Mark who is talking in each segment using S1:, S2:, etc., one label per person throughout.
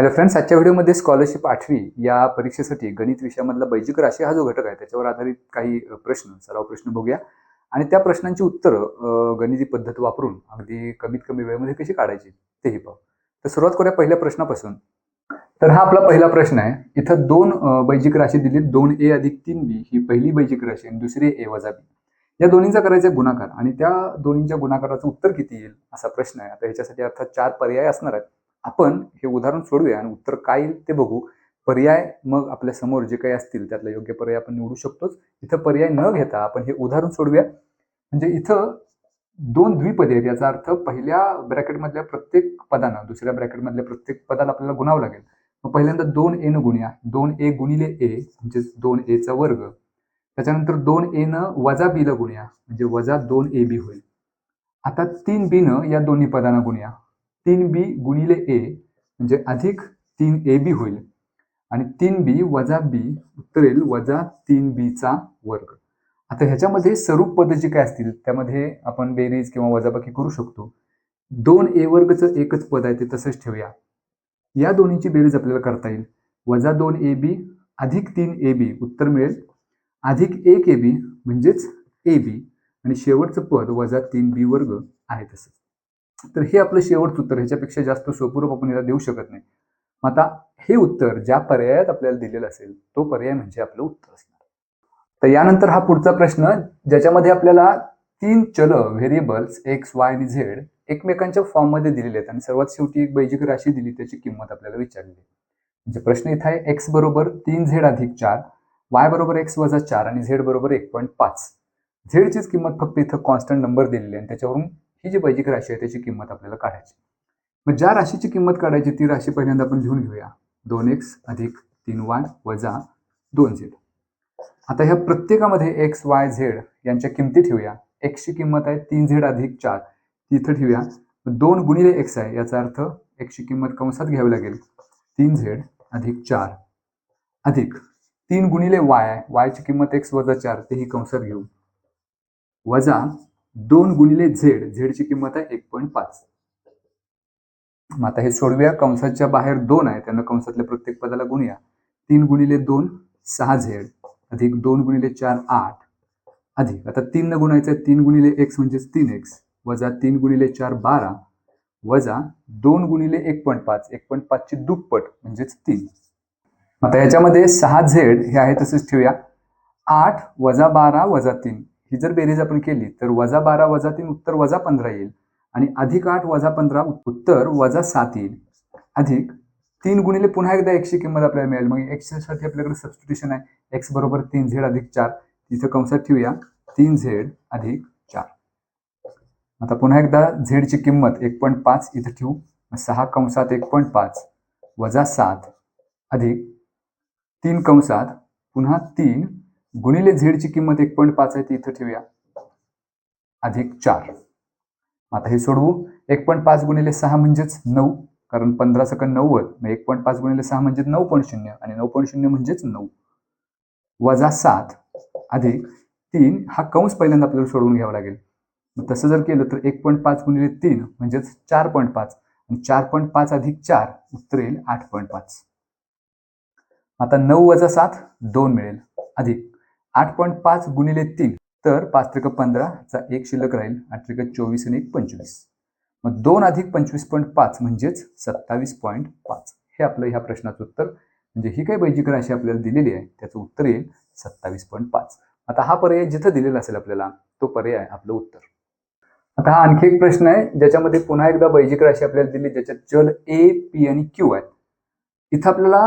S1: Hello friends आजच्या व्हिडिओमध्ये scholarship आठवी या परीक्षेसाठी गणित विषयामधला बैजिक राशी हा जो घटक आहे त्याच्यावर आधारित काही प्रश्न सराव प्रश्न बघूया. आणि त्या प्रश्नांची उत्तरं गणिती पद्धत वापरून अगदी कमीत कमी वेळेमध्ये कशी काढायची तेही पाहू. तर सुरुवात करूया पहिल्या प्रश्नापासून. तर हा आपला पहिला प्रश्न आहे. इथं दोन बैजिक राशी दिली दोन ए अधिक तीन बी ही पहिली बैजिक राशी आणि दुसरी ए वजा बी. या दोन्हींचा करायचा गुणाकार. आणि त्या दोन्हींच्या गुणाकाराचं उत्तर किती येईल असा प्रश्न आहे. आता ह्याच्यासाठी अर्थात चार पर्याय असणार आहेत. आपण हे उदाहरण सोडूया आणि उत्तर काय येईल ते बघू. पर्याय मग आपल्यासमोर जे काही असतील त्यातला योग्य पर्याय आपण निवडू शकतोच. इथं पर्याय न घेता आपण हे उदाहरण सोडूया. म्हणजे इथं दोन द्विपदे आहेत याचा अर्थ पहिल्या ब्रॅकेटमधल्या प्रत्येक पदानं दुसऱ्या ब्रॅकेटमधल्या प्रत्येक पदाला आपल्याला गुणावं लागेल. मग पहिल्यांदा दोन एन गुणया. दोन ए गुणिले ए म्हणजेच दोन एचा वर्ग. त्याच्यानंतर दोन एनं वजा बीला गुणया म्हणजे वजा दोन ए बी होईल. आता तीन बीनं या दोन्ही पदांना गुणया. तीन बी गुणिले ए म्हणजे अधिक तीन ए बी होईल. आणि तीन बी वजा बी उत्तर येईल वजा तीन बीचा वर्ग. आता ह्याच्यामध्ये स्वरूप पद जी काय असतील? त्यामध्ये आपण बेरीज किंवा वजाबाकी करू शकतो. दोन ए वर्गचं एकच पद आहे ते तसंच ठेवूया. या दोन्हीची बेरीज आपल्याला करता येईल. वजा दोन ए बी अधिक तीन ए बी उत्तर मिळेल. अधिक एक ए बी म्हणजेच ए बी. आणि शेवटचं पद वजा तीन बी वर्ग आहे तसंच. तर हे आपलं शेवटचं उत्तर ह्याच्यापेक्षा जास्त सोपरूप आपण याला देऊ शकत नाही. मग आता हे उत्तर ज्या पर्यायात आपल्याला दिलेलं असेल तो पर्याय म्हणजे आपलं उत्तर असणार. तर यानंतर हा पुढचा प्रश्न ज्याच्यामध्ये आपल्याला तीन चल व्हेरिएबल्स एक्स वाय आणि झेड एकमेकांच्या फॉर्ममध्ये दिलेले आहेत. आणि सर्वात शेवटी एक बैजिक राशी दिली त्याची किंमत आपल्याला विचारली म्हणजे प्रश्न इथं आहे एक्स बरोबर तीन झेड अधिक चार वाय बरोबर एक्स वजा चार आणि झेड बरोबर एक पॉईंट पाच. झेडचीच किंमत फक्त इथं कॉन्स्टंट नंबर दिलेली आहे आणि त्याच्यावरून ही जी बैजिक राशी आहे त्याची किंमत आपल्याला काढायची. मग ज्या राशीची किंमत काढायची ती राशी पहिल्यांदा आपण लिहून घेऊया. दोन एक्स अधिक तीन वाय वजा दोन झेड. आता ह्या प्रत्येकामध्ये एक्स वाय झेड यांच्या किमती ठेवूया. एक्सची किंमत आहे तीन झेड अधिक चार. ती इथं ठेवूया. दोन गुणिले एक्स आहे याचा अर्थ एक्सची किंमत कंसात घ्यावी लागेल. तीन झेड अधिक चार अधिक तीन गुणिले वाय आहे. वायची किंमत एक्स वजा चार तेही कंसात घेऊ. वजा दोन गुणिले झेड झेडची किंमत आहे एक पॉईंट पाच. मग आता हे सोडव्या. कंसाच्या बाहेर दोन आहे. त्यांना कंसातल्या प्रत्येक पदाला गुणूया. तीन गुणिले दोन सहा झेड. अधिक दोन गुणिले चार आठ. अधिक. आता तीन न गुणायचं आहे. तीन गुणिले एक्स म्हणजेच तीन एक्स. वजा तीन गुणिले चार बारा. वजा दोन गुणिले एक पॉईंट पाच. एक पॉईंट पाचची दुप्पट म्हणजेच तीन. आता याच्यामध्ये सहा झेड हे आहे तसेच ठेवूया. आठ वजा बारा वजा तीन. ही जर बेरीज आपण केली तर वजा बारा वजा तीन उत्तर वजा पंधरा येईल आणि अधिक आठ वजा पंधरा उत्तर वजा सात येईल. अधिक तीन गुणिले पुन्हा एकदा एकशे किंमत आपल्याला मिळेल. मग एक्ससाठी आपल्याकडे सबस्टिट्युशन आहे. एक्स बरोबर तीन झेड अधिक चार. तिथं कंसात ठेवूया. तीन झेड अधिक चार. आता पुन्हा एकदा झेडची किंमत एक पॉईंट पाच इथं ठेवू. सहा कंसात एक पॉईंट पाच. वजा सात अधिक तीन कंसात पुन्हा तीन गुणिले झेडची किंमत एक पॉईंट पाच आहे ती इथं ठेवूया. अधिक चार. आता हे सोडवू. एक पॉईंट पाच गुणिले सहा म्हणजेच नऊ कारण पंधरा सेकंड नव्वद मग एक पॉईंट पाच गुणिले सहा म्हणजे नऊ पॉईंट शून्य आणि नऊ पॉईंट शून्य म्हणजेच नऊ. वजा सात अधिक तीन हा कंस पहिल्यांदा आपल्याला सोडवून घ्यावा लागेल. मग तसं जर केलं तर एक पॉईंट पाच गुणिले तीन म्हणजेच चार पॉईंट पाच आणि चार पॉईंट पाच अधिक चार उत्तर येईल आठ पॉईंट पाच. आता नऊ वजा सात दोन मिळेल. अधिक आठ पॉईंट पाच गुणिले तीन तर पाच त्रिक पंधराचा एक शिल्लक राहील आठ त्रिक चोवीस आणि एक पंचवीस. मग दोन अधिक पंचवीस पॉईंट पाच म्हणजेच सत्तावीस पॉईंट पाच. हे आपलं ह्या प्रश्नाचं उत्तर. म्हणजे ही काही बैजिक राशी आपल्याला दिलेली आहे त्याचं उत्तर येईल सत्तावीस पॉईंट पाच. आता हा पर्याय जिथं दिलेला असेल आपल्याला तो पर्याय आपलं उत्तर. आता हा आणखी एक प्रश्न आहे ज्याच्यामध्ये पुन्हा एकदा बैजिक राशी आपल्याला दिली ज्याच्यात चल ए पी आणि क्यू आहे इथं आपल्याला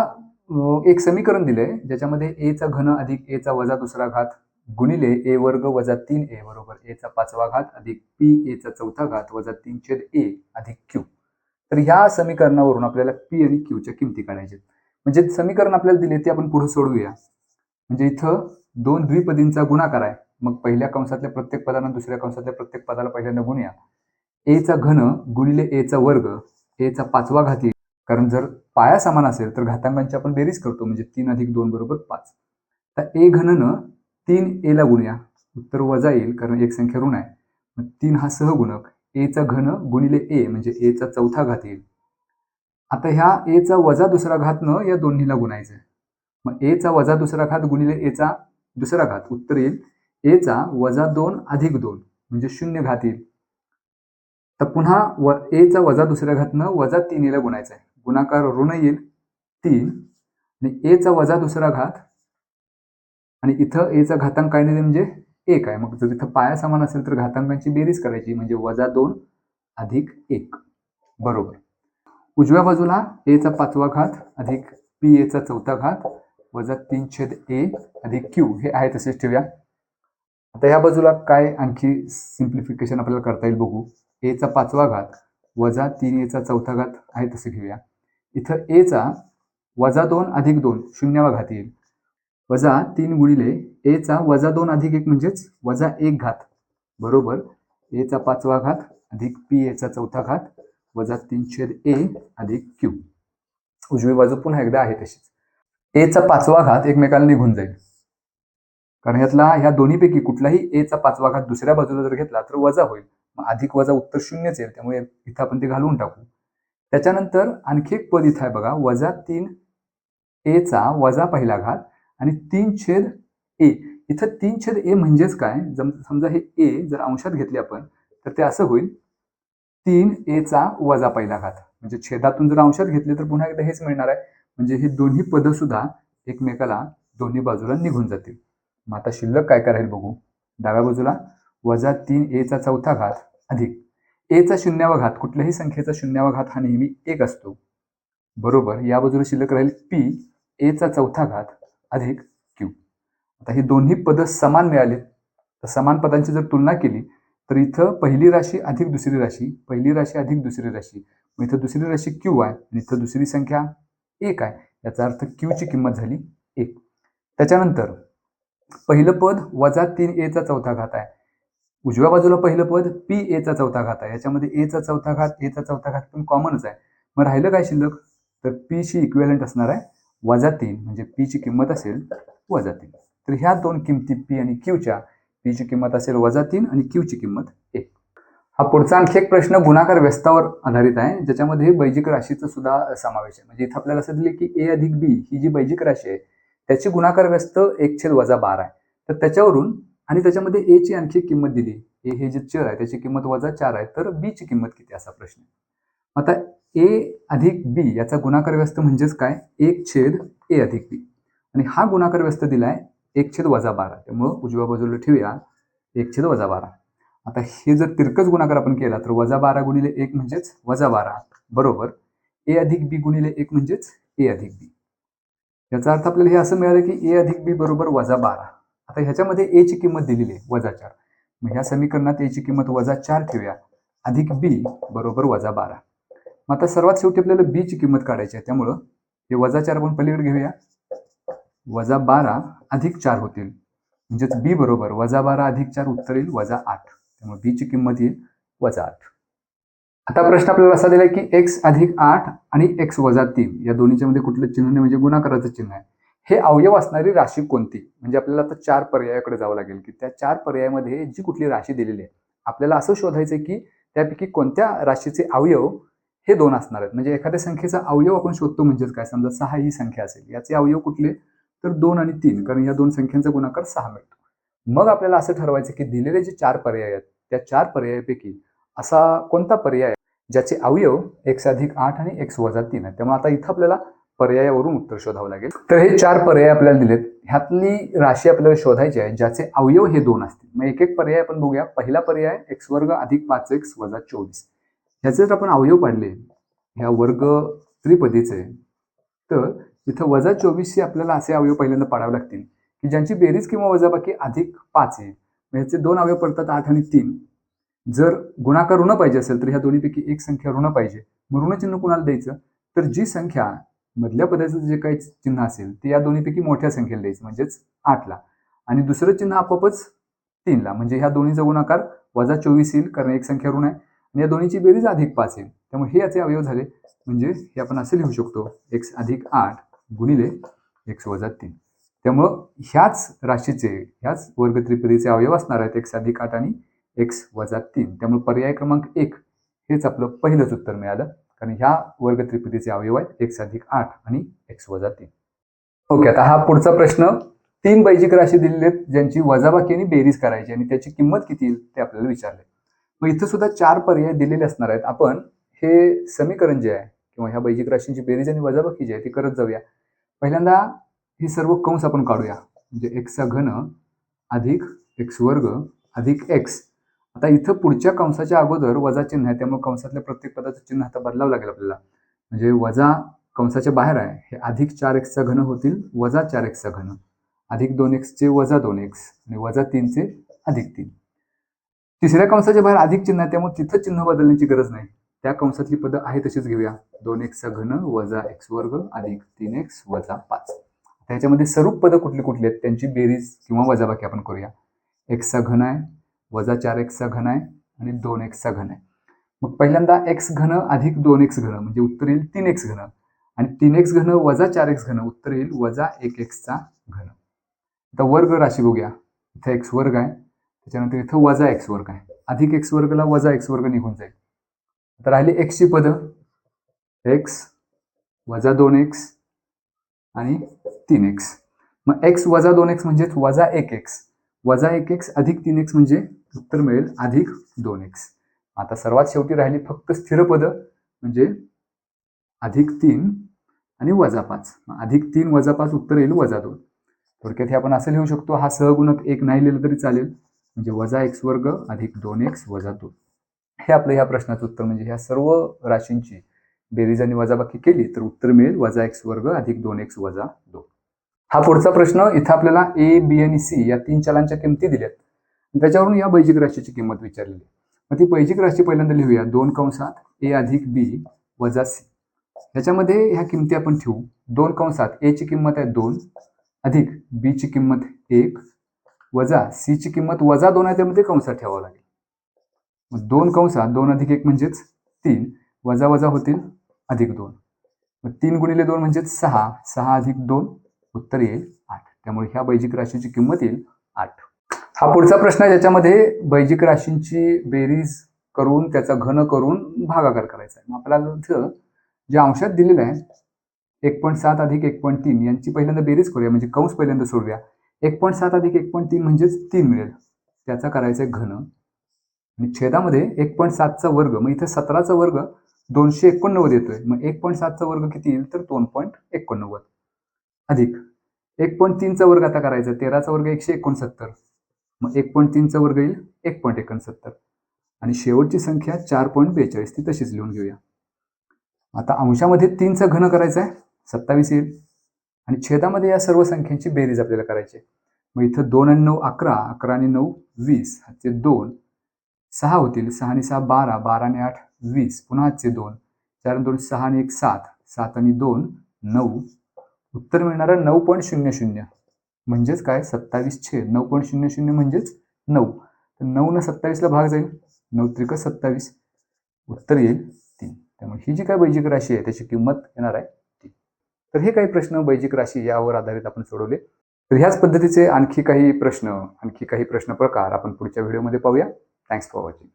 S1: एक समीकरण दिलंय ज्याच्यामध्ये ए चा घन अधिक ए चा वजा दुसरा घात गुणिले ए वर्ग वजा तीन ए बरोबर ए चा पाचवा घात अधिक पी ए चा चौथा घात वजा तीन छेद ए अधिक क्यू तर ह्या समीकरणावरून आपल्याला पी आणि क्यूच्या किमती काढायच्या आहेत. म्हणजे समीकरण आपल्याला दिले ते आपण पुढे सोडवूया. म्हणजे इथं दोन द्विपदींचा गुणाकार आहे. मग पहिल्या कंसातल्या प्रत्येक पदाला दुसऱ्या कंसातल्या प्रत्येक पदाला पहिल्यांदा गुणूया. ए चा घन गुणिले ए चा वर्ग ए चा पाचवा घात कारण जर पाया समान असेल तर घातांकांची आपण बेरीज करतो म्हणजे तीन अधिक दोन बरोबर पाच. तर ए घननं तीन ए ला गुणूया. उत्तर वजा येईल कारण एक संख्या ऋण आहे. मग तीन हा सहगुणक. ए घन गुणिले ए म्हणजे ए चा चौथा घात येईल. आता ह्या एचा वजा दुसरा घात न या दोन्हीला गुणायचं आहे मग एचा वजा दुसरा घात गुणिले एचा दुसरा घात. उत्तर येईल. एचा वजा दोन अधिक दोन म्हणजे शून्य घात येईल. तर पुन्हा व एचा वजा दुसऱ्या घातनं वजा तीन एला गुणायचा आहे गुणाकार ऋण येईल तीन. आणि एचा वजा दुसरा घात. आणि इथं एचा घातांक काय नाही म्हणजे एक आहे. मग जर इथं पाया समान असेल तर घातांकांची बेरीज करायची म्हणजे वजा दोन अधिक एक. बरोबर. उजव्या बाजूला एचा पाचवा घात अधिक पी एचा चौथा घात वजा तीन छेद ए अधिक क्यू हे आहे तसेच ठेवूया. आता या बाजूला काय आणखी सिम्प्लिफिकेशन आपल्याला करता येईल बघू. एचा पाचवा घात वजा तीन एचा चौथा घात आहे तसे घेऊया. इथं एचा वजा दोन अधिक दोन शून्यावा घात येईल वजा तीन गुणिले एचा वजा दोन अधिक एक म्हणजेच वजा एक घात. बरोबर? एचा पाचवा घात अधिक पी एचा चौथा घात वजा तीन छेद ए अधिक क्यू. उजवी बाजू पुन्हा एकदा आहे तशीच. एचा पाचवा घात एकमेकाला निघून जाईल. कारण यातला ह्या दोन्हीपैकी कुठलाही एचा पाचवा घात दुसऱ्या बाजूला जर घेतला तर वजा होईल. मग अधिक वजा उत्तर शून्यच येईल त्यामुळे इथं आपण ते घालवून टाकू. त्याच्यानंतर आणखी एक पद इथं आहे बघा वजा तीन एचा वजा पहिला घात आणि तीन छेद ए. इथं तीन छेद ए म्हणजेच काय? जम समजा हे ए जर अंशात घेतले आपण तर ते असं होईल तीन एचा वजा पहिला घात. म्हणजे छेदातून जर अंशात घेतले तर पुन्हा एकदा हेच मिळणार आहे. म्हणजे हे दोन्ही पदं सुद्धा एकमेकाला दोन्ही बाजूला निघून जातील. मग आता शिल्लक काय करायला बघू? डाव्या बाजूला वजा तीन एचा चौथा घात अधिक. एचा शून्यावा घात कुठल्याही संख्येचा शून्यावा घात हा नेहमी एक असतो. बरोबर या बाजूला शिल्लक राहील पी एचा चौथा घात अधिक क्यू आता ही दोन्ही पदं समान मिळाली तर समान पदांची जर तुलना केली तर इथं पहिली राशी अधिक दुसरी राशी पहिली राशी अधिक दुसरी राशी. मग इथं दुसरी राशी क्यू आहे आणि इथं दुसरी संख्या एक आहे. याचा अर्थ क्यूची किंमत झाली एक. त्याच्यानंतर पहिलं पद वजा तीन एचा चौथा घात आहे. उजव्या बाजूला पहिलं पद पी एचा चौथा घात आहे. याच्यामध्ये एचा चौथा घात एचा चौथा घात पण कॉमनच आहे. मग राहिलं काय शिल्लक? तर पीची इक्वेलंट असणार आहे वजा तीन म्हणजे पीची किंमत असेल वजा तीन. तर ह्या दोन किमती पी आणि क्यूच्या पीची किंमत असेल वजा तीन आणि क्यूची किंमत एक. हा पुढचा आणखी एक प्रश्न गुणाकार व्यस्तावर आधारित आहे ज्याच्यामध्ये बैजिक राशीचा सुद्धा समावेश आहे. म्हणजे इथं आपल्याला असं दिले की ए अधिक बी ही जी बैजिक राशी आहे त्याची गुणाकार व्यस्त एक छेद वजा बारा आहे. तर त्याच्यावरून आणि त्याच्यामध्ये ए ची आणखी एक किंमत दिली. ए हे जे चर आहे त्याची किंमत वजा चार आहे तर बी ची किंमत किती असा प्रश्न आता ए अधिक बी याचा गुणाकार व्यस्त म्हणजेच काय? एक छेद ए अधिक बी आणि हा गुणाकार व्यस्त दिलाय एक छेद वजा बारा. त्यामुळं उजव्या बाजूला ठेवूया एक छेद वजा बारा. आता हे जर तिरकस गुणाकार आपण केला तर वजा बारा गुणिले एक म्हणजेच वजा बारा. बरोबर? ए अधिक बी गुणिले एक म्हणजेच ए अधिक बी याचा अर्थ आपल्याला हे असं मिळालं की ए अधिक बी बरोबर वजा बारा. आता ह्याच्यामध्ये ए ची किंमत दिलेली आहे वजा चार. मग ह्या समीकरणात ए ची किंमत वजा चार ठेवूया. अधिक बी बरोबर वजा बारा. मग आता सर्वात शेवटी आपल्याला बी ची किंमत काढायची आहे त्यामुळं हे वजा चार आपण पलीकडे घेऊया. वजा बारा अधिक चार होतील. म्हणजेच बी बरोबर वजा बारा अधिक चार उत्तर येईल वजा आठ. त्यामुळे बी ची किंमत येईल वजा आठ. आता प्रश्न आपल्याला असा दिलाय की एक्स अधिक आठ आणि एक्स वजा तीन. या दोन्हीच्या मध्ये कुठलं चिन्ह नाही म्हणजे गुणाकाराचं चिन्ह आहे. हे अवयव असणारी राशी कोणती? म्हणजे आपल्याला आता चार पर्यायाकडे जावं लागेल की त्या चार पर्यायामध्ये जी कुठली राशी दिलेली आहे आपल्याला असं शोधायचं की त्यापैकी कोणत्या राशीचे अवयव हे दोन असणार आहेत? म्हणजे एखाद्या संख्येचा अवयव आपण शोधतो म्हणजेच काय? समजा सहा ही संख्या असेल याचे अवयव कुठले? तर दोन आणि तीन कारण या दोन संख्यांचा गुणाकार सहा मिळतो. मग आपल्याला असं ठरवायचं की दिलेले जे चार पर्याय आहेत त्या चार पर्यायापैकी असा कोणता पर्याय आहे ज्याचे अवयव एक्स अधिक आठ आणि एक्स वजा तीन आहे त्यामुळे आता इथं आपल्याला पर्यायावरून उत्तर शोधावं लागेल. तर हे चार पर्याय आपल्याला दिलेत. ह्यातली राशी आपल्याला शोधायची आहे ज्याचे अवयव हे दोन असतील. मग एक एक पर्याय आपण बघूया. पहिला पर्याय एक्स वर्ग अधिक पाच एक्स वजा चोवीस. ह्याचे जर आपण अवयव पाडले ह्या वर्ग त्रिपदीचे तर इथं वजा चोवीसचे आपल्याला असे अवयव पहिल्यांदा पाडावे लागतील की ज्यांची बेरीज किंवा वजाबाकी अधिक पाच आहे. मग ह्याचे दोन अवयव पडतात आठ आणि तीन. जर गुणाकार ऋण पाहिजे असेल तर ह्या दोन्हीपैकी एक संख्या ऋण पाहिजे. मग ऋणचिन्ह कुणाला द्यायचं? तर जी संख्या मधल्या पदाचं जे काही चिन्ह असेल ते या दोन्हीपैकी मोठ्या संख्येला द्यायचं म्हणजेच आठला. आणि दुसरं चिन्ह आपोआपच तीनला म्हणजे ह्या दोन्हीचा गुणाकार वजा चोवीस येईल कारण एक संख्या ऋण आहे. आणि या दोन्हीची बेरीज अधिक पाच येईल. त्यामुळे हे याचे अवयव झाले. म्हणजे हे आपण असे लिहू शकतो एक्स अधिक आठ गुणिले एक्स वजा तीन. त्यामुळं ह्याच राशीचे ह्याच वर्ग त्रिपदीचे अवयव असणार आहेत एक्स अधिक आठ आणि एक्स वजा तीन. त्यामुळे पर्याय क्रमांक एक हेच आपलं पहिलंच उत्तर मिळालं. कारण ह्या वर्ग त्रिपदीचे अवयव आहेत एक्स अधिक आठ आणि एक्स वजा तीन. ओके आता हा पुढचा प्रश्न. तीन बैजिक राशी दिलेले आहेत ज्यांची वजाबाकी आणि बेरीज करायची आणि त्याची किंमत किती येईल ते आपल्याला विचारले मग इथं सुद्धा चार पर्याय दिलेले असणार आहेत. आपण हे समीकरण जे आहे किंवा ह्या बैजिक राशींची बेरीज आणि वजाबाकी जी आहे ती करत जाऊया. पहिल्यांदा हे सर्व कंस आपण काढूया. म्हणजे एक्सचा घन अधिक एक्स वर्ग अधिक एक्स. आता इथं पुढच्या कंसाच्या अगोदर वजा चिन्ह आहे त्यामुळे कंसातल्या प्रत्येक पदाचं चिन्ह आता बदलावं लागेल आपल्याला. म्हणजे वजा कंसाच्या बाहेर आहे हे अधिक चार एक्सचा घन होतील वजा चार एक्सचा घन. अधिक दोन एक्सचे वजा दोन एक्स आणि वजा तीनचे अधिक तीन. तिसऱ्या कंसाच्या बाहेर अधिक चिन्ह आहे त्यामुळे तिथं चिन्ह बदलण्याची गरज नाही. त्या कंसातली पदं आहे तशीच घेऊया. दोन एक्सचा घन वजा एक्स वर्ग अधिक तीन एक्स वजा पाच. त्याच्यामध्ये स्वरूप पदं कुठली कुठली आहेत त्यांची बेरीज किंवा वजाबाकी आपण करूया. एक्सचा घन आहे वजा चार एक्सचा घन आहे आणि दोन एक्सचा घन आहे. मग पहिल्यांदा एक्स घन अधिक दोन एक्स घन म्हणजे उत्तर येईल तीन एक्स घन. आणि तीन एक्स घन वजा चार एक्स घन उत्तर येईल वजा एक एक्सचा घन. आता वर्ग राशी बघूया. इथं एक्स वर्ग आहे त्याच्यानंतर इथं वजा एक्स वर्ग आहे. अधिक एक्स वर्गला वजा एक्स वर्ग निघून जाईल. आता राहिली एक्सची पदं. एक्स वजा दोन एक्स आणि तीन एक्स. मग एक्स वजा दोन एक्स म्हणजेच वजा एक एक्स. वजा एक एक्स अधिक तीन एक्स म्हणजे उत्तर मिळेल अधिक दोन एक्स आता सर्वात शेवटी राहिली फक्त स्थिर पद म्हणजे अधिक तीन आणि वजा पाच. मग अधिक तीन वजा पाच उत्तर येईल वजा दोन. थोडक्यात हे आपण असं लिहू शकतो हा सहगुणक एक नाही लिहिलं तरी चालेल. म्हणजे वजा एक्स वर्ग अधिक दोन एक्स वजा दोन. हे आपलं ह्या प्रश्नाचं उत्तर म्हणजे ह्या सर्व राशींची बेरीज आणि वजाबाकी केली तर उत्तर मिळेल वजा एक्स वर्ग अधिक दोन एक्स वजा दोन. हा पुढचा प्रश्न इथं आपल्याला ए बी आणि सी या तीन चलांच्या किमती दिल्यात. त्याच्यावरून या बैजिक राशीची किंमत विचारलेली मग ती बैजिक राशी पहिल्यांदा लिहूया. दोन कंसात ए अधिक बी वजा सी. ह्याच्यामध्ये ह्या किमती आपण ठेवू. दोन कंसात ए ची किंमत आहे दोन अधिक बी ची किंमत एक वजा सी ची किंमत वजा दोन आहे त्यामध्ये कंसात ठेवावं लागेल. मग दोन कंसात दोन अधिक एक म्हणजेच तीन वजा वजा होतील अधिक दोन. मग तीन गुणिले दोन म्हणजेच सहा सहा अधिक दोन उत्तर येईल आठ. त्यामुळे ह्या बैजिक राशीची किंमत येईल आठ. हा पुढचा प्रश्न आहे ज्याच्यामध्ये बैजिक राशींची बेरीज करून त्याचा घन करून भागाकार करायचा आहे. मग आपल्याला इथं जे अंशात दिलेलं आहे एक पॉईंट सात अधिक एक पॉईंट तीन यांची पहिल्यांदा बेरीज करूया म्हणजे कंस पहिल्यांदा सोडूया. एक पॉईंट सात अधिक एक पॉईंट तीन म्हणजेच तीन मिळेल. त्याचा करायचा आहे घन. आणि छेदामध्ये एक पॉईंट सातचा वर्ग मग इथं सतराचा वर्ग दोनशे एकोणनव्वद येतोय. मग एक पॉईंट सातचा वर्ग किती येईल? तर दोन पॉईंट एकोणनव्वद. अधिक. एक पॉईंट तीनचा वर्ग आता करायचा तेराचा वर्ग एकशे एकोणसत्तर. मग एक पॉईंट तीनचा वर्ग येईल एक पॉईंट एकोणसत्तर. आणि शेवटची संख्या चार पॉईंट बेचाळीस ती तशीच लिहून घेऊया. आता अंशामध्ये तीनचा घन करायचा आहे सत्तावीस येईल. आणि छेदामध्ये या सर्व संख्यांची बेरीज आपल्याला करायची आहे. मग इथं दोन आणि नऊ अकरा अकरा आणि नऊ वीस हातचे दोन. सहा होतील सहा आणि सहा बारा बारा आणि आठ वीस पुन्हा हातचे दोन. चार आणि दोन सहा आणि एक सात. सात आणि दोन नऊ. उत्तर मिळणारं नऊ पॉईंट शून्य शून्य. म्हणजेच काय? सत्तावीस छे. नऊ पॉईंट शून्य शून्य म्हणजेच नऊ. तर नऊ न सत्तावीसला भाग जाईल. नऊ त्रिक सत्तावीस. उत्तर येईल तीन. त्यामुळे ही जी काय बैजिक राशी आहे त्याची किंमत येणार आहे तीन. तर हे काही प्रश्न बैजिक राशी यावर आधारित आपण सोडवले. तर ह्याच पद्धतीचे आणखी काही प्रश्न आणखी काही प्रश्न प्रकार आपण पुढच्या व्हिडिओमध्ये पाहूया. Thanks for watching